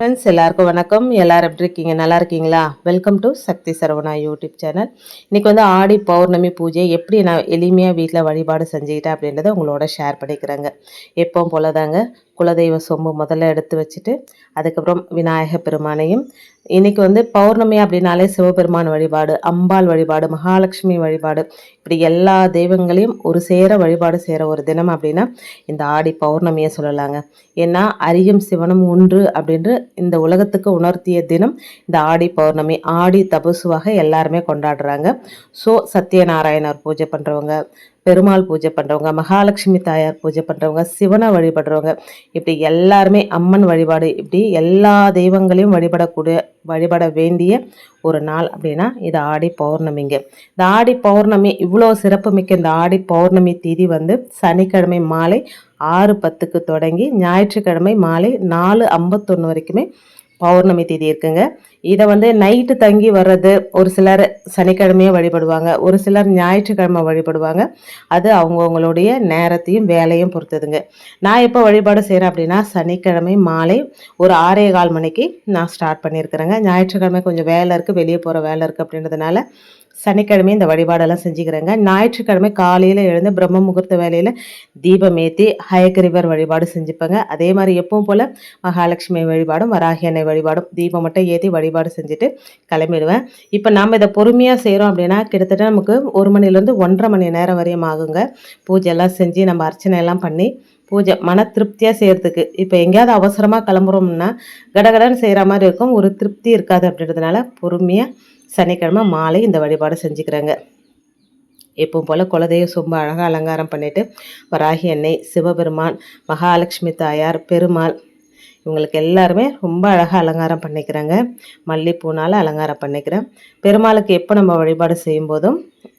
Friends எல்லாருக்கும் வணக்கம். எல்லாரும் எப்படி இருக்கீங்க? நல்லா இருக்கீங்களா? Welcome to Sakthi Saravana YouTube channel. இன்றைக்கி வந்து ஆடி பௌர்ணமி பூஜை எப்படி நான் எளிமையாக வீட்டில் வழிபாடு செஞ்சுக்கிட்டேன் அப்படின்றத உங்களோட ஷேர் பண்ணிக்கிறேங்க. எப்பவும் போல தாங்க குலதெய்வ சொம்பு முதல்ல எடுத்து வச்சுட்டு அதுக்கப்புறம் விநாயக பெருமானையும். இன்றைக்கி வந்து பௌர்ணமி அப்படின்னாலே சிவபெருமான் வழிபாடு அம்பாள் வழிபாடு மகாலட்சுமி வழிபாடு இப்படி எல்லா தெய்வங்களையும் ஒரு சேர வழிபாடு செய்கிற ஒரு தினம் அப்படின்னா இந்த ஆடி பௌர்ணமியை சொல்லலாங்க. ஏன்னா அரியும் சிவனும் ஒன்று அப்படின்று இந்த உலகத்துக்கு உணர்த்திய தினம் இந்த ஆடி பௌர்ணமி ஆடி தபசுவாக எல்லாருமே கொண்டாடுறாங்க. ஸோ சத்யநாராயணர் பூஜை பண்ணுறவங்க பெருமாள் பூஜை பண்ணுறவங்க மகாலட்சுமி தாயார் பூஜை பண்ணுறவங்க சிவனை வழிபடுறவங்க இப்படி எல்லாருமே அம்மன் வழிபாடு இப்படி எல்லா தெய்வங்களையும் வழிபடக்கூடிய வழிபட வேண்டிய ஒரு நாள் அப்படின்னா இது ஆடி பௌர்ணமிங்க. இந்த ஆடி பௌர்ணமி இவ்வளோ சிறப்புமிக்க இந்த ஆடி பௌர்ணமி திதி வந்து சனிக்கிழமை மாலை ஆறு பத்துக்கு தொடங்கி ஞாயிற்றுக்கிழமை மாலை நாலு ஐம்பத்தொன்று வரைக்குமே பௌர்ணமி தேதி இருக்குங்க. இதை வந்து நைட்டு தங்கி வர்றது ஒரு சிலர் சனிக்கிழமையே வழிபடுவாங்க. ஒரு சிலர் ஞாயிற்றுக்கிழமை வழிபடுவாங்க. அது அவங்கவுங்களுடைய நேரத்தையும் வேலையும் பொறுத்ததுங்க. நான் எப்போ வழிபாடு செய்கிறேன் அப்படின்னா சனிக்கிழமை மாலை ஒரு ஆறே கால் மணிக்கு நான் ஸ்டார்ட் பண்ணியிருக்கிறேங்க. ஞாயிற்றுக்கிழமை கொஞ்சம் வேலை இருக்குது வெளியே போகிற வேலை இருக்குது அப்படின்றதுனால சனிக்கிழமை இந்த வழிபாடெல்லாம் செஞ்சுக்கிறேங்க. ஞாயிற்றுக்கிழமை காலையில் எழுந்து பிரம்ம முகூர்த்த வேலையில் தீபம் ஏற்றி ஹயக்கரிவர் வழிபாடு செஞ்சுப்பேங்க. அதே மாதிரி எப்பவும் போல் மகாலட்சுமி வழிபாடும் வராகி அன்னை வழிபாடும் தீபம் மட்டும் ஏற்றி வழிபாடு செஞ்சுட்டு கிளம்பிடுவேன். இப்போ நாம் இதை பொறுமையாக செய்கிறோம் அப்படின்னா கிட்டத்தட்ட நமக்கு ஒரு மணிலேருந்து ஒன்றரை மணி நேரம் வரையும் ஆகுங்க. பூஜை எல்லாம் செஞ்சு நம்ம அர்ச்சனை எல்லாம் பண்ணி பூஜை மன திருப்தியாக செய்கிறதுக்கு இப்போ எங்கேயாவது அவசரமாக கிளம்புறோம்னா கடகடன்னு செய்கிற மாதிரி இருக்கும். ஒரு திருப்தி இருக்காது அப்படின்றதுனால பொறுமையாக சனிக்கிழமை மாலை இந்த வழிபாடு செஞ்சுக்கிறாங்க. எப்பவும் போல் குலதெய்வ சொம்ப அழகாக அலங்காரம் பண்ணிவிட்டு வராகி அன்னை சிவபெருமான் மகாலட்சுமி தாயார் பெருமாள் இவங்களுக்கு எல்லாருமே ரொம்ப அழகாக அலங்காரம் பண்ணிக்கிறாங்க. மல்லிப்பூனால் அலங்காரம் பண்ணிக்கிறேன். பெருமாளுக்கு எப்போ நம்ம வழிபாடு செய்யும்போதும்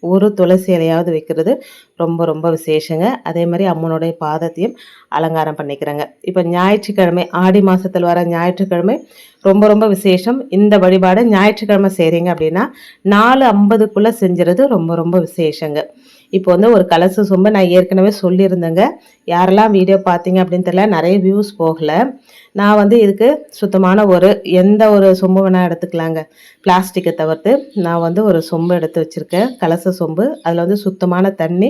ஒரு துளசி இலையாவது வைக்கிறது ரொம்ப ரொம்ப விசேஷங்க. அதே மாதிரி அம்மனுடைய பாதத்தையும் அலங்காரம் பண்ணிக்கிறாங்க. இப்போ ஞாயிற்றுக்கிழமை ஆடி மாதத்தில் வர ஞாயிற்றுக்கிழமை ரொம்ப ரொம்ப விசேஷம். இந்த வழிபாடை ஞாயிற்றுக்கிழமை செய்கிறீங்க அப்படின்னா நாலு ஐம்பதுக்குள்ளே செஞ்சுறது ரொம்ப ரொம்ப விசேஷங்க. இப்போ வந்து ஒரு கலச சொம்பு நான் ஏற்கனவே சொல்லியிருந்தேங்க. யாரெல்லாம் வீடியோ பார்த்தீங்க அப்படின்னு தெரியல நிறைய வியூஸ் போகலை. நான் வந்து இதுக்கு சுத்தமான ஒரு எந்த ஒரு சொம்பு வேணால் எடுத்துக்கலாங்க. பிளாஸ்டிக்கை தவிர்த்து நான் வந்து ஒரு சொம்பு எடுத்து வச்சுருக்கேன். கலச சொம்பு. அதில் வந்து சுத்தமான தண்ணி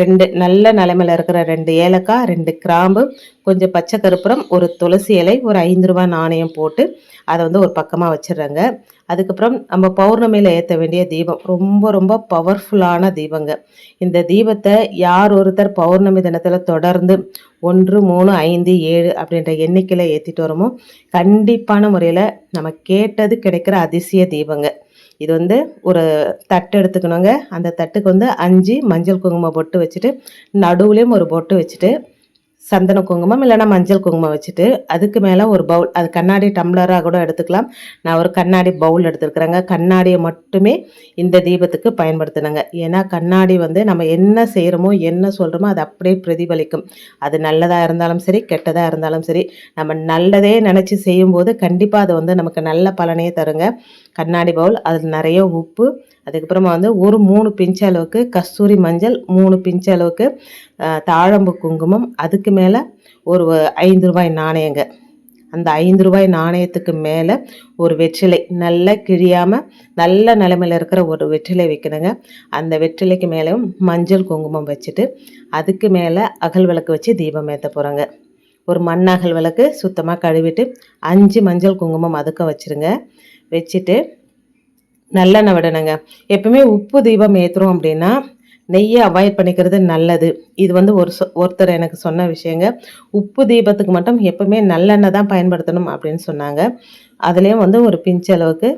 ரெண்டு நல்ல நிலைமையில் இருக்கிற ரெண்டு ஏலக்காய் ரெண்டு கிராம்பு கொஞ்சம் பச்சை கருப்புரம் ஒரு துளசி இலை ஒரு ஐந்து ரூபா நாணயம் போட்டு அதை வந்து ஒரு பக்கமாக வச்சிடுறேங்க. அதுக்கப்புறம் நம்ம பௌர்ணமியில் ஏற்ற வேண்டிய தீபம். ரொம்ப ரொம்ப பவர்ஃபுல்லான தீபங்க. இந்த தீபத்தை யார் ஒருத்தர் பௌர்ணமி தினத்தில் தொடர்ந்து ஒன்று மூணு ஐந்து ஏழு அப்படின்ற எண்ணிக்கையில் ஏற்றிட்டு வரோமோ கண்டிப்பான முறையில் நம்ம கேட்டது கிடைக்கிற அதிசய தீபங்க. இது வந்து ஒரு தட்டு எடுத்துக்கணுங்க. அந்த தட்டுக்கு வந்து அஞ்சு மஞ்சள் குங்குமம் பொட்டு வச்சுட்டு நடுவுலேயும் ஒரு பொட்டு வச்சுட்டு சந்தன குங்குமம் இல்லைனா மஞ்சள் குங்குமம் வச்சுட்டு அதுக்கு மேலே ஒரு பவுல் அது கண்ணாடி டம்ளராக கூட எடுத்துக்கலாம். நான் ஒரு கண்ணாடி பவுல் எடுத்துருக்குறேங்க. கண்ணாடியை மட்டுமே இந்த தீபத்துக்கு பயன்படுத்தினேங்க. ஏன்னா கண்ணாடி வந்து நம்ம என்ன செய்கிறோமோ என்ன சொல்கிறோமோ அது அப்படியே பிரதிபலிக்கும். அது நல்லதாக இருந்தாலும் சரி கெட்டதாக இருந்தாலும் சரி நம்ம நல்லதே நினச்சி செய்யும்போது கண்டிப்பாக அது வந்து நமக்கு நல்ல பலனையே தருங்க. கண்ணாடி பவுல் அதில் நிறைய உப்பு அதுக்கப்புறமா வந்து ஒரு மூணு பிஞ்சு அளவுக்கு கஸ்தூரி மஞ்சள் மூணு பிஞ்சு அளவுக்கு தாழம்பு குங்குமம் அதுக்கு மேலே ஒரு ஐந்து ரூபாய் நாணயங்க. அந்த ஐந்து ரூபாய் நாணயத்துக்கு மேலே ஒரு வெற்றிலை நல்லா கிழியாமல் நல்ல நிலமையில் இருக்கிற ஒரு வெற்றிலை வைக்கணுங்க. அந்த வெற்றிலைக்கு மேலேயும் மஞ்சள் குங்குமம் வச்சுட்டு அதுக்கு மேலே அகல் விளக்கு வச்சு தீபம் ஏற்ற போகிறாங்க ஒரு மண் அகல் விளக்கு சுத்தமாக கழுவிட்டு அஞ்சு மஞ்சள் குங்குமம் அதுக்க வச்சுருங்க. வச்சுட்டு நல்லெண்ணெய் விடணுங்க. எப்பவுமே உப்பு தீபம் ஏற்றுறோம் அப்படின்னா நெய்யை அவாய்ட் பண்ணிக்கிறது நல்லது. இது வந்து ஒரு சொ ஒருத்தர் எனக்கு சொன்ன விஷயங்க. உப்பு தீபத்துக்கு மட்டும் எப்பவுமே நல்லெண்ணெய் தான் பயன்படுத்தணும் அப்படின்னு சொன்னாங்க. அதுலேயும் வந்து ஒரு பிஞ்சு அளவுக்கு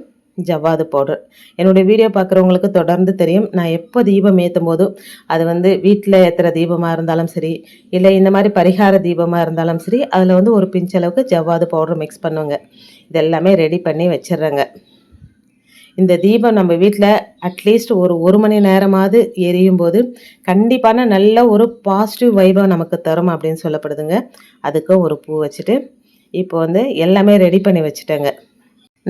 ஜவ்வாது பவுடர் என்னுடைய வீடியோ பார்க்குறவங்களுக்கு தொடர்ந்து தெரியும். நான் எப்போ தீபம் ஏற்றும் போதும் அது வந்து வீட்டில் ஏற்றுற தீபமாக இருந்தாலும் சரி இல்லை இந்த மாதிரி பரிகார தீபமாக இருந்தாலும் சரி அதில் வந்து ஒரு பிஞ்சளவுக்கு ஜவ்வாது பவுடர் மிக்ஸ் பண்ணுவோங்க இதெல்லாமே ரெடி பண்ணி வச்சிடுறேங்க. இந்த தீபம் நம்ம வீட்டில் அட்லீஸ்ட் ஒரு ஒரு மணி நேரமாவது எரியும் போது கண்டிப்பான நல்ல ஒரு பாசிட்டிவ் வைபை நமக்கு தரும் அப்படின்னு சொல்லப்படுதுங்க. அதுக்கும் ஒரு பூ வச்சுட்டு இப்போ வந்து எல்லாமே ரெடி பண்ணி வச்சுட்டேங்க.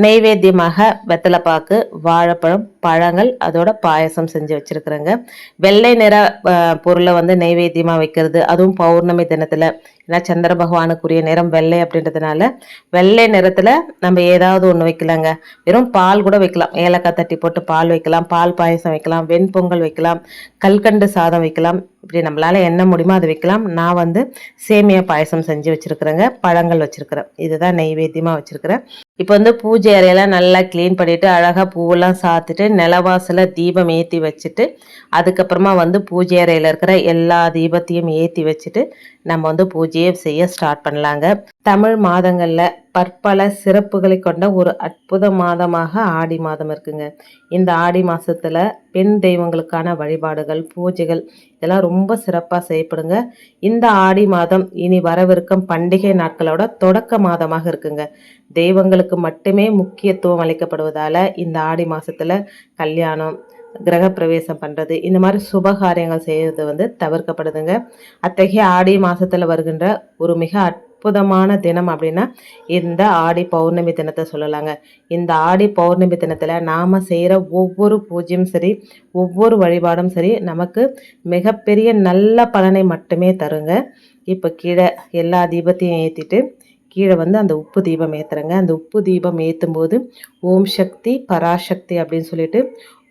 நெய்வேத்தியமாக வெத்தலைப்பாக்கு வாழைப்பழம் பழங்கள் அதோட பாயசம் செஞ்சு வச்சுருக்குறேங்க. வெள்ளை நிற பொருளை வந்து நெய்வேத்தியமாக வைக்கிறது. அதுவும் பௌர்ணமி தினத்தில் ஏன்னா சந்திர பகவானுக்குரிய நிறம் வெள்ளை அப்படின்றதுனால வெள்ளை நிறத்தில் நம்ம ஏதாவது ஒன்று வைக்கலாங்க. வெறும் பால் கூட வைக்கலாம். ஏலக்காய் தட்டி போட்டு பால் வைக்கலாம். பால் பாயசம் வைக்கலாம். வெண்பொங்கல் வைக்கலாம். கல்கண்டு சாதம் வைக்கலாம். இப்படி நம்மளால் என்ன முடியுமோ அது வைக்கலாம். நான் வந்து சேமியா பாயசம் செஞ்சு வச்சுருக்குறேங்க. பழங்கள் வச்சுருக்குறேன். இதுதான் நெய்வேத்தியமாக வச்சுருக்குறேன். இப்போ வந்து பூஜை அறையெல்லாம் நல்லா க்ளீன் பண்ணிவிட்டு அழகாக பூவெல்லாம் சாத்துட்டு நிலவாசல தீபம் ஏற்றி வச்சுட்டு அதுக்கப்புறமா வந்து பூஜை அறையில் இருக்கிற எல்லா தீபத்தையும் ஏற்றி வச்சுட்டு நம்ம வந்து பூஜையை செய்ய ஸ்டார்ட் பண்ணலாங்க. தமிழ் மாதங்களில் பற்பல சிறப்புகளை கொண்ட ஒரு அற்புத மாதமாக ஆடி மாதம் இருக்குங்க. இந்த ஆடி மாதத்தில் பெண் தெய்வங்களுக்கான வழிபாடுகள் பூஜைகள் இதெல்லாம் ரொம்ப சிறப்பாக செய்யப்படுங்க. இந்த ஆடி மாதம் இனி வரவிருக்கும் பண்டிகை நாட்களோட தொடக்க மாதமாக இருக்குங்க. தெய்வங்களுக்கு மட்டுமே முக்கியத்துவம் அளிக்கப்படுவதால் இந்த ஆடி மாதத்தில் கல்யாணம் கிரகப்பிரவேசம் பண்ணுறது இந்த மாதிரி சுபகாரியங்கள் செய்கிறது வந்து தவிர்க்கப்படுதுங்க. அத்தகைய ஆடி மாதத்தில் வருகின்ற ஒரு மிக அற்புதமான தினம் அப்படின்னா இந்த ஆடி பௌர்ணமி தினத்தை சொல்லலாங்க. இந்த ஆடி பௌர்ணமி தினத்தில் நாம் செய்கிற ஒவ்வொரு பூஜ்யம் சரி ஒவ்வொரு வழிபாடும் சரி நமக்கு மிகப்பெரிய நல்ல பலனை மட்டுமே தருங்க. இப்போ கீழே எல்லா தீபத்தையும் ஏற்றிட்டு கீழே வந்து அந்த உப்பு தீபம் ஏற்றுறேங்க அந்த உப்பு தீபம் ஏற்றும் போது ஓம் சக்தி பராசக்தி அப்படின்னு சொல்லிட்டு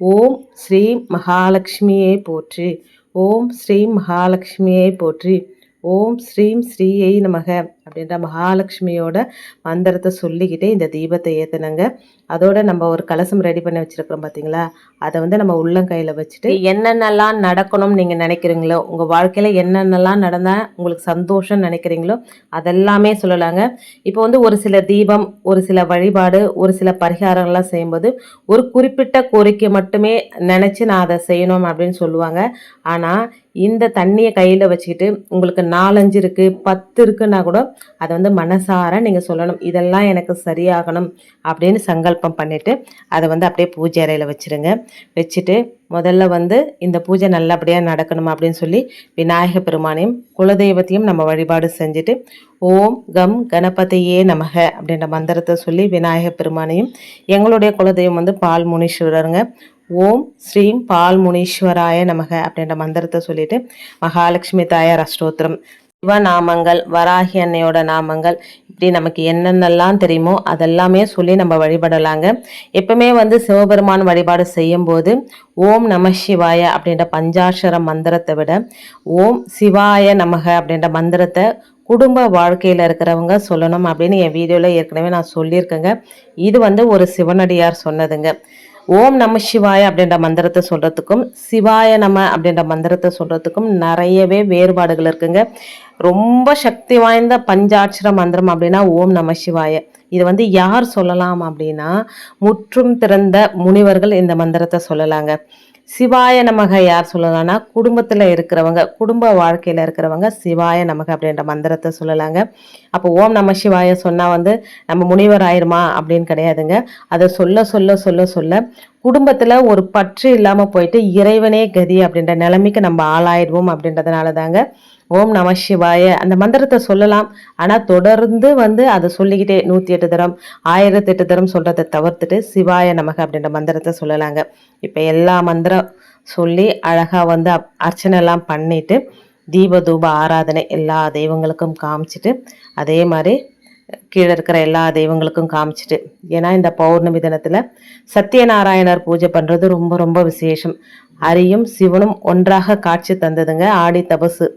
ஓம் ஸ்ரீ மகாலட்சுமியே போற்றி. ஓம் ஸ்ரீ மகாலட்சுமியே போற்றி. ஓம் ஸ்ரீம் ஸ்ரீயை நமக. அப்படின்ற மகாலட்சுமியோட மந்திரத்தை சொல்லிக்கிட்டே இந்த தீபத்தை ஏற்றினங்க அதோட நம்ம ஒரு கலசம் ரெடி பண்ணி வச்சுருக்கிறோம் பார்த்தீங்களா அதை வந்து நம்ம உள்ளங்கையில் வச்சுட்டு என்னென்னலாம் நடக்கணும்னு நீங்கள் நினைக்கிறீங்களோ உங்கள் வாழ்க்கையில் என்னென்னலாம் நடந்தால் உங்களுக்கு சந்தோஷம் நினைக்கிறீங்களோ அதெல்லாமே சொல்லலாங்க. இப்போ வந்து ஒரு சில தீபம் ஒரு சில வழிபாடு ஒரு சில பரிகாரங்கள்லாம் செய்யும்போது ஒரு குறிப்பிட்ட கோரிக்கை மட்டுமே நினச்சி நான் அதை செய்யணும் அப்படின்னு சொல்லுவாங்க. ஆனால் இந்த தண்ணியை கையில் வச்சுக்கிட்டு உங்களுக்கு நாலஞ்சு இருக்குது பத்து இருக்குன்னா கூட அதை வந்து மனசார நீங்கள் சொல்லணும். இதெல்லாம் எனக்கு சரியாகணும் அப்படின்னு சங்கல்பம் பண்ணிவிட்டு அதை வந்து அப்படியே பூஜை அறையில் வச்சுருங்க. வச்சுட்டு முதல்ல வந்து இந்த பூஜை நல்லபடியாக நடக்கணும் அப்படின்னு சொல்லி விநாயக பெருமானையும் குலதெய்வத்தையும் நம்ம வழிபாடு செஞ்சுட்டு ஓம் கம் கணபதியே நமக அப்படின்ற மந்திரத்தை சொல்லி விநாயக பெருமானையும் எங்களுடைய குலதெய்வம் வந்து பால் முனீஸ்வரருங்க. ஓம் ஸ்ரீம் பால் முனீஸ்வராய நமக அப்படின்ற மந்திரத்தை சொல்லிட்டு மகாலட்சுமி தாயார் அஷ்டோத்திரம் சிவநாமங்கள் வராகி அன்னையோட நாமங்கள் இப்படி நமக்கு என்னென்னலாம் தெரியுமோ அதெல்லாமே சொல்லி நம்ம வழிபடலாங்க. எப்பவுமே வந்து சிவபெருமான் வழிபாடு செய்யும்போது ஓம் நம சிவாய அப்படின்ற பஞ்சாட்சர மந்திரத்தை விட ஓம் சிவாய நமக அப்படின்ற மந்திரத்தை குடும்ப வாழ்க்கையில் இருக்கிறவங்க சொல்லணும் அப்படின்னு என் வீடியோவில் ஏற்கனவே நான் சொல்லியிருக்கேங்க. இது வந்து ஒரு சிவனடியார் சொன்னதுங்க. ஓம் நம சிவாய அப்படின்ற மந்திரத்தை சொல்கிறதுக்கும் சிவாய நம அப்படின்ற மந்திரத்தை சொல்கிறதுக்கும் நிறையவே வேறுபாடுகள் இருக்குங்க. ரொம்ப சக்தி வாய்ந்த பஞ்சாட்சர மந்திரம் அப்படின்னா ஓம் நம சிவாய. இது வந்து யார் சொல்லலாம் அப்படின்னா முற்றும் திறந்த முனிவர்கள் இந்த மந்திரத்தை சொல்லலாங்க. சிவாய நமக யார் சொல்லலாம்னா குடும்பத்தில் இருக்கிறவங்க குடும்ப வாழ்க்கையில் இருக்கிறவங்க சிவாய நமக அப்படின்ற மந்திரத்தை சொல்லலாங்க. அப்போ ஓம் நம சிவாய சொன்னால் வந்து நம்ம முனிவர் ஆயிருமா அப்படின்னு கிடையாதுங்க. அதை சொல்ல சொல்ல சொல்ல சொல்ல குடும்பத்தில் ஒரு பற்று இல்லாமல் போயிட்டு இறைவனே கதி அப்படின்ற நிலைமைக்கு நம்ம ஆளாயிடுவோம் அப்படின்றதுனால தாங்க ஓம் நம சிவாய. அந்த மந்திரத்தை சொல்லலாம். ஆனால் தொடர்ந்து வந்து அதை சொல்லிக்கிட்டே நூற்றி எட்டு தரம் ஆயிரத்தி எட்டு தரம் சொல்கிறத தவிர்த்துட்டு சிவாய நமக அப்படின்ற மந்திரத்தை சொல்லலாங்க. இப்போ எல்லா மந்திரம் சொல்லி அழகாக வந்து அர்ச்சனை எல்லாம் பண்ணிவிட்டு தீப தூப ஆராதனை எல்லா தெய்வங்களுக்கும் காமிச்சிட்டு அதே மாதிரி கீழே இருக்கிற எல்லா தெய்வங்களுக்கும் காமிச்சிட்டு. ஏன்னா இந்த பௌர்ணமி தினத்தில் சத்யநாராயணர் பூஜை பண்ணுறது ரொம்ப ரொம்ப விசேஷம். அரியும் சிவனும் ஒன்றாக காட்சி தந்ததுங்க ஆடி தபசு.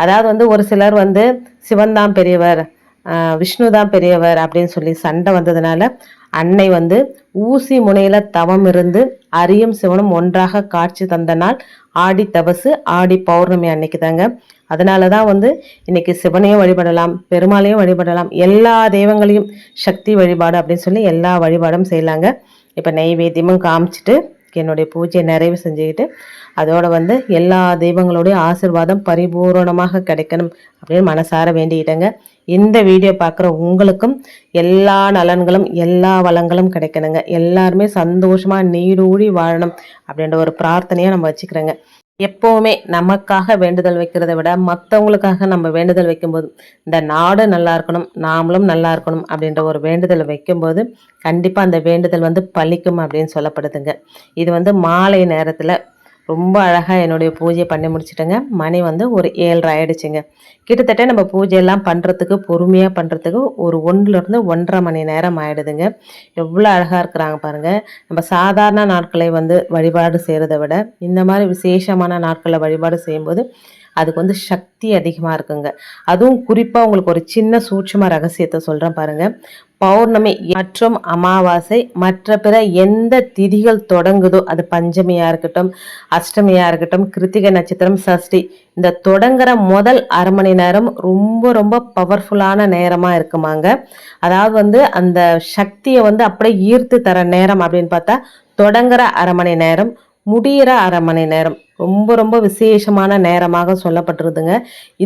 அதாவது வந்து ஒரு சிலர் வந்து சிவன் தான் பெரியவர் விஷ்ணு தான் பெரியவர் அப்படின்னு சொல்லி சண்டை வந்ததுனால அன்னை வந்து ஊசி முனையில தவம் இருந்து அரியும் சிவனும் ஒன்றாக காட்சி தந்த நாள் ஆடி தபசு ஆடி பௌர்ணமி அன்னைக்கு தாங்க அதனால தான் வந்து இன்னைக்கு சிவனையும் வழிபடலாம் பெருமாளையும் வழிபடலாம் எல்லா தெய்வங்களையும் சக்தி வழிபாடு அப்படின்னு சொல்லி எல்லா வழிபாடும் செய்யலாங்க. இப்போ நெய்வேத்தியமும் காமிச்சிட்டு என்னுடைய பூஜையை நிறைவு செஞ்சுக்கிட்டு அதோடு வந்து எல்லா தெய்வங்களுடைய ஆசிர்வாதம் பரிபூரணமாக கிடைக்கணும் அப்படின்னு மனசார வேண்டிக்கிட்டேங்க. இந்த வீடியோ பார்க்குற உங்களுக்கும் எல்லா நலன்களும் எல்லா வளங்களும் கிடைக்கணுங்க. எல்லாருமே சந்தோஷமாக நீடூழி வாழணும் அப்படின்ற ஒரு பிரார்த்தனையாக நம்ம வச்சுக்கிறோங்க. எப்போவுமே நமக்காக வேண்டுதல் வைக்கிறத விட மற்றவங்களுக்காக நம்ம வேண்டுதல் வைக்கும்போது இந்த நாடு நல்லா இருக்கணும் நாமளும் நல்லா இருக்கணும் அப்படின்ற ஒரு வேண்டுதலை வைக்கும்போது கண்டிப்பாக அந்த வேண்டுதல் வந்து பழிக்கும் அப்படின்னு சொல்லப்படுதுங்க. இது வந்து மாலை நேரத்தில் ரொம்ப அழகாக என்னுடைய பூஜையை பண்ணி முடிச்சிட்டேங்க. மணி வந்து ஒரு ஏழரை ஆயிடுச்சுங்க. கிட்டத்தட்ட நம்ம பூஜையெல்லாம் பண்ணுறதுக்கு பொறுமையாக பண்ணுறதுக்கு ஒரு ஒன்றுலேருந்து ஒன்றரை மணி நேரம் ஆயிடுதுங்க. எவ்வளோ அழகாக இருக்கிறாங்க பாருங்கள் நம்ம சாதாரண நாட்களை வந்து வழிபாடு செய்கிறத விட இந்த மாதிரி விசேஷமான நாட்களை வழிபாடு செய்யும்போது அதுக்கு வந்து சக்தி அதிகமாக இருக்குங்க. அதுவும் குறிப்பாக உங்களுக்கு ஒரு சின்ன சூட்சம ரகசியத்தை சொல்கிறேன் பாருங்கள் பௌர்ணமி மற்றும் அமாவாசை மற்ற பிற எந்த திதிகள் தொடங்குதோ அது பஞ்சமியாக இருக்கட்டும் அஷ்டமியாக இருக்கட்டும் கிருத்திகை நட்சத்திரம் சஷ்டி இந்த தொடங்குற முதல் அரை மணி நேரம் ரொம்ப ரொம்ப பவர்ஃபுல்லான நேரமாக இருக்குமாங்க. அதாவது வந்து அந்த சக்தியை வந்து அப்படியே ஈர்த்து தர நேரம் அப்படின்னு பார்த்தா தொடங்குற அரை மணி நேரம் முடிகிற அரை மணி நேரம். ரொம்ப ரொம்ப விசேஷமான நேரமாக சொல்லப்பட்டிருதுங்க.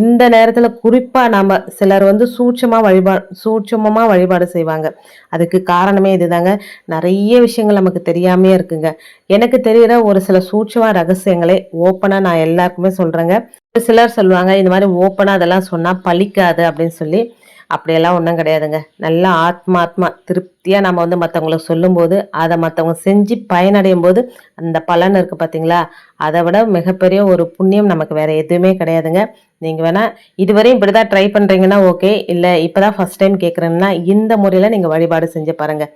இந்த நேரத்தில் குறிப்பாக நம்ம சிலர் வந்து சூட்சமாக வழிபாடு சூட்சமமாக வழிபாடு செய்வாங்க. அதுக்கு காரணமே இதுதாங்க. நிறைய விஷயங்கள் நமக்கு தெரியாமே இருக்குங்க. எனக்கு தெரிகிற ஒரு சில சூட்சமாக ரகசியங்களை ஓப்பனாக நான் எல்லாருக்குமே சொல்கிறேங்க சிலர் சொல்லுவாங்க இந்த மாதிரி ஓப்பனாக அதெல்லாம் சொன்னால் பழிக்காது அப்படின்னு சொல்லி. அப்படியெல்லாம் ஒன்றும் கிடையாதுங்க. நல்லா ஆத்மாத்மா திருப்தியாக நம்ம வந்து மற்றவங்களுக்கு சொல்லும்போது அதை மற்றவங்க செஞ்சு பயனடையும் போது அந்த பலன் இருக்குது பார்த்தீங்களா அதை விட மிகப்பெரிய ஒரு புண்ணியம் நமக்கு வேறு எதுவுமே கிடையாதுங்க. நீங்கள் வேணால் இதுவரையும் இப்படி தான் ட்ரை பண்ணுறீங்கன்னா ஓகே இல்லை இப்போ தான் ஃபஸ்ட் டைம் கேட்குறேன்னா இந்த முறையில் நீங்கள் வழிபாடு செஞ்சு பாருங்கள்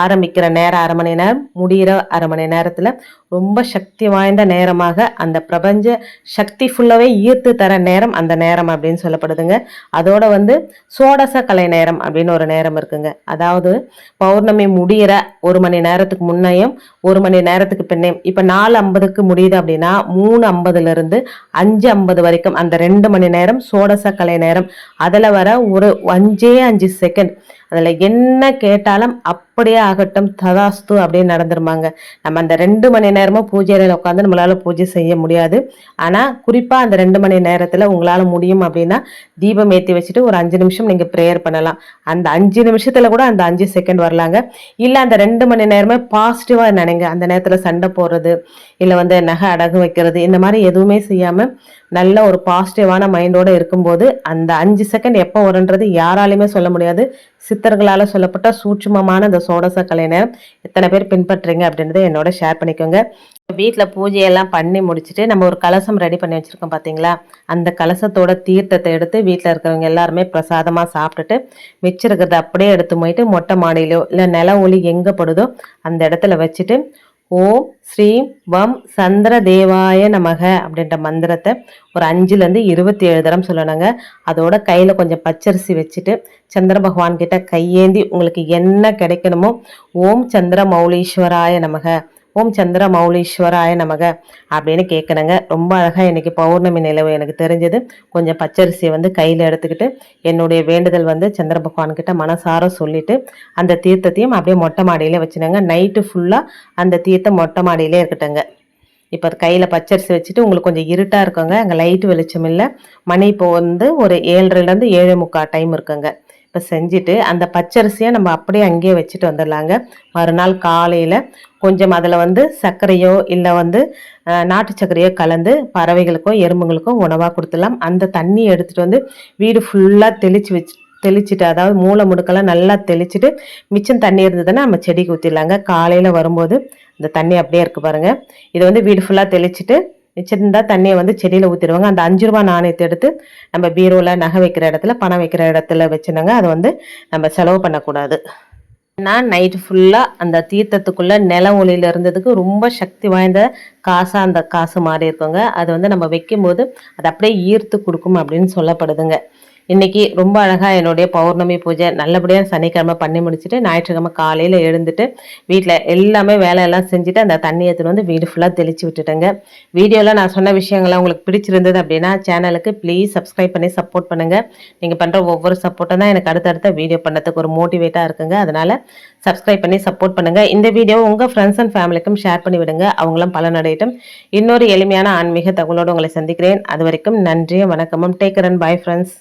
ஆரம்பிக்கிற நேரம் அரை மணி நேரம் முடிகிற அரை மணி நேரத்தில் ரொம்ப சக்தி வாய்ந்த நேரமாக அந்த பிரபஞ்ச சக்தி ஃபுல்லாகவே ஈர்த்து தர நேரம் அந்த நேரம் அப்படின்னு சொல்லப்படுதுங்க. அதோட வந்து சோடச கலை நேரம் அப்படின்னு ஒரு நேரம் இருக்குங்க. அதாவது பௌர்ணமி முடிகிற ஒரு மணி நேரத்துக்கு முன்னையும் ஒரு மணி நேரத்துக்கு பின்னையும். இப்போ நாலு ஐம்பதுக்கு முடியுது அப்படின்னா மூணு ஐம்பதுலேருந்து அஞ்சு ஐம்பது வரைக்கும் அந்த ரெண்டு மணி நேரம் சோடச கலை நேரம். அதில் வர ஒரு அஞ்சே அஞ்சு செகண்ட் அதில் என்ன கேட்டாலும் அப்படியே ஆகட்டும் ததாஸ்து அப்படியே நடந்துருமாங்க. நம்ம அந்த ரெண்டு மணி நேரமும் பூஜை அறையில் உட்காந்து நம்மளால் பூஜை செய்ய முடியாது. ஆனால் குறிப்பாக அந்த ரெண்டு மணி நேரத்தில் உங்களால் முடியும் அப்படின்னா தீபம் ஏற்றி வச்சுட்டு ஒரு அஞ்சு நிமிஷம் நீங்கள் ப்ரேயர் பண்ணலாம். அந்த அஞ்சு நிமிஷத்தில் கூட அந்த அஞ்சு செகண்ட் வரலாங்க. இல்லை அந்த ரெண்டு மணி நேரமே பாசிட்டிவாக நினைங்க. அந்த நேரத்தில் சண்டை போடுறது இல்லை வந்து நகை அடகு வைக்கிறது இந்த மாதிரி எதுவுமே செய்யாமல் நல்ல ஒரு பாசிட்டிவான மைண்டோடு இருக்கும்போது அந்த அஞ்சு செகண்ட் எப்போ வருன்றது யாராலையுமே சொல்ல முடியாது. சித்தர்களால் சொல்லப்பட்ட சூட்சுமமான இந்த சோடச கலைனை எத்தனை பேர் பின்பற்றுறீங்க அப்படின்றத என்னோட ஷேர் பண்ணிக்கோங்க. வீட்டில் பூஜையெல்லாம் பண்ணி முடிச்சுட்டு நம்ம ஒரு கலசம் ரெடி பண்ணி வச்சுருக்கோம் பார்த்தீங்களா அந்த கலசத்தோட தீர்த்தத்தை எடுத்து வீட்டில் இருக்கிறவங்க எல்லாருமே பிரசாதமாக சாப்பிட்டுட்டு மிச்சிருக்கிறத அப்படியே எடுத்து போயிட்டு மொட்டை மாடியிலோ இல்லை நில ஒளி எங்கே படுதோ அந்த இடத்துல வச்சுட்டு ஓம் ஸ்ரீம் வம் சந்திர தேவாய நமக அப்படின்ற மந்திரத்தை ஒரு அஞ்சுலேருந்து இருபத்தி ஏழு தரம் சொல்லணுங்க. அதோட கையில் கொஞ்சம் பச்சரிசி வச்சுட்டு சந்திர பகவான் கிட்ட கையேந்தி உங்களுக்கு என்ன கிடைக்கணுமோ ஓம் சந்திர மௌலீஸ்வராய நமக ஓம் சந்திர மௌலீஸ்வராய நமக அப்படின்னு கேட்குறேங்க ரொம்ப அழகாக இன்றைக்கி பௌர்ணமி நிலவு எனக்கு தெரிஞ்சது. கொஞ்சம் பச்சரிசியை வந்து கையில் எடுத்துக்கிட்டு என்னுடைய வேண்டுதல் வந்து சந்திர பகவான்கிட்ட மனசார சொல்லிவிட்டு அந்த தீர்த்தத்தையும் அப்படியே மொட்டை மாடியிலே வச்சுனாங்க. நைட்டு ஃபுல்லாக அந்த தீர்த்தம் மொட்டை மாடியிலே இருக்கட்டுங்க. இப்போ கையில் பச்சரிசி வச்சுட்டு உங்களுக்கு கொஞ்சம் இருட்டாக இருக்குங்க. அங்கே லைட்டு வெளிச்சம் இல்லை. மணி இப்போ வந்து ஒரு ஏழரைலேருந்து ஏழு முக்கால் டைம் இருக்குங்க. இப்போ செஞ்சுட்டு அந்த பச்சரிசியை நம்ம அப்படியே அங்கேயே வச்சுட்டு வந்துடலாங்க. மறுநாள் காலையில் கொஞ்சம் அதில் வந்து சர்க்கரையோ இல்லை வந்து நாட்டு சர்க்கரையோ கலந்து பறவைகளுக்கும் எறும்புகளுக்கும் உணவாக கொடுத்துடலாம். அந்த தண்ணியை எடுத்துகிட்டு வந்து வீடு ஃபுல்லாக தெளித்து வச்சு தெளிச்சுட்டு அதாவது மூளை முடுக்கெல்லாம் நல்லா தெளிச்சுட்டு மிச்சம் தண்ணி இருந்ததுன்னா நம்ம செடிக்கு ஊற்றிடலாங்க காலையில் வரும்போது இந்த தண்ணி அப்படியே இருக்குது பாருங்கள் இதை வந்து வீடு ஃபுல்லாக தெளிச்சுட்டு மிச்சிருந்தா தண்ணியை வந்து செடியில் ஊற்றிடுவாங்க அந்த அஞ்சு ரூபா நாணயத்தை எடுத்து நம்ம பீரோவில் நகை வைக்கிற இடத்துல பணம் வைக்கிற இடத்துல வச்சுனாங்க. அதை வந்து நம்ம செலவு பண்ணக்கூடாது. நான் நைட்டு ஃபுல்லாக அந்த தீர்த்தத்துக்குள்ளே நில ஒளியில் இருந்ததுக்கு ரொம்ப சக்தி வாய்ந்த காசாக அந்த காசு மாறி இருக்குங்க. அது வந்து நம்ம வைக்கும்போது அது அப்படியே ஈர்த்து கொடுக்கும் அப்படின்னு சொல்லப்படுதுங்க. இன்னைக்கு ரொம்ப அழகாக என்னுடைய பௌர்ணமி பூஜை நல்லபடியாக சனிக்கிழமை பண்ணி முடிச்சுட்டு ஞாயிற்றுக்கிழமை காலையில் எழுந்துட்டு வீட்டில் எல்லாமே வேலையெல்லாம் செஞ்சுட்டு அந்த தண்ணி எடுத்துகிட்டு வந்து வீடு ஃபுல்லாக தெளித்து விட்டுட்டேங்க. வீடியோவில் நான் சொன்ன விஷயங்கள்லாம் உங்களுக்கு பிடிச்சிருந்தது அப்படின்னா சேனலுக்கு ப்ளீஸ் சப்ஸ்கிரைப் பண்ணி சப்போர்ட் பண்ணுங்கள் நீங்கள் பண்ணுற ஒவ்வொரு சப்போர்ட்டும் தான் எனக்கு அடுத்தடுத்த வீடியோ பண்ணுறதுக்கு ஒரு மோட்டிவேட்டாக இருக்குங்க. அதனால் சப்ஸ்கிரைப் பண்ணி சப்போர்ட் பண்ணுங்கள் இந்த வீடியோ உங்கள் ஃப்ரெண்ட்ஸ் அண்ட் ஃபேமிலிக்கும் ஷேர் பண்ணி விடுங்க. அவங்களும் பலனடையட்டும். இன்னொரு எளிமையான ஆன்மீக தகவலோடு உங்களை சந்திக்கிறேன். அது வரைக்கும் நன்றியும் வணக்கமும். Take run bye friends